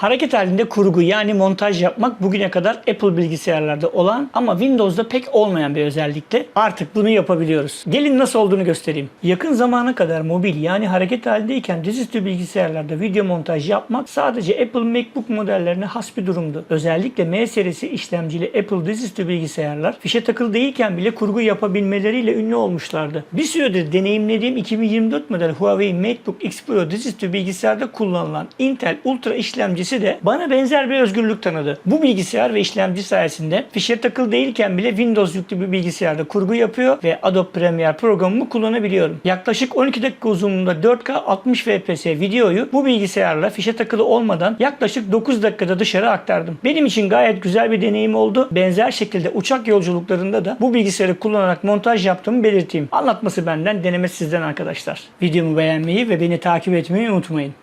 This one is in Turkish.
Hareket halinde kurgu yani montaj yapmak bugüne kadar Apple bilgisayarlarda olan ama Windows'da pek olmayan bir özellikle artık bunu yapabiliyoruz. Gelin nasıl olduğunu göstereyim. Yakın zamana kadar mobil yani hareket halindeyken dizüstü bilgisayarlarda video montaj yapmak sadece Apple MacBook modellerine has bir durumdu. Özellikle M serisi işlemcili Apple dizüstü bilgisayarlar fişe takılı değilken bile kurgu yapabilmeleriyle ünlü olmuşlardı. Bir süredir deneyimlediğim 2024 model Huawei MateBook X Pro dizüstü bilgisayarda kullanılan Intel Ultra işlemcisi de bana benzer bir özgürlük tanıdı. Bu bilgisayar ve işlemci sayesinde fişe takılı değilken bile Windows yüklü bir bilgisayarda kurgu yapıyor ve Adobe Premiere programımı kullanabiliyorum. Yaklaşık 12 dakika uzunluğunda 4K 60 FPS videoyu bu bilgisayarla fişe takılı olmadan yaklaşık 9 dakikada dışarı aktardım. Benim için gayet güzel bir deneyim oldu. Benzer şekilde uçak yolculuklarında da bu bilgisayarı kullanarak montaj yaptığımı belirteyim. Anlatması benden, denemesi sizden arkadaşlar. Videomu beğenmeyi ve beni takip etmeyi unutmayın.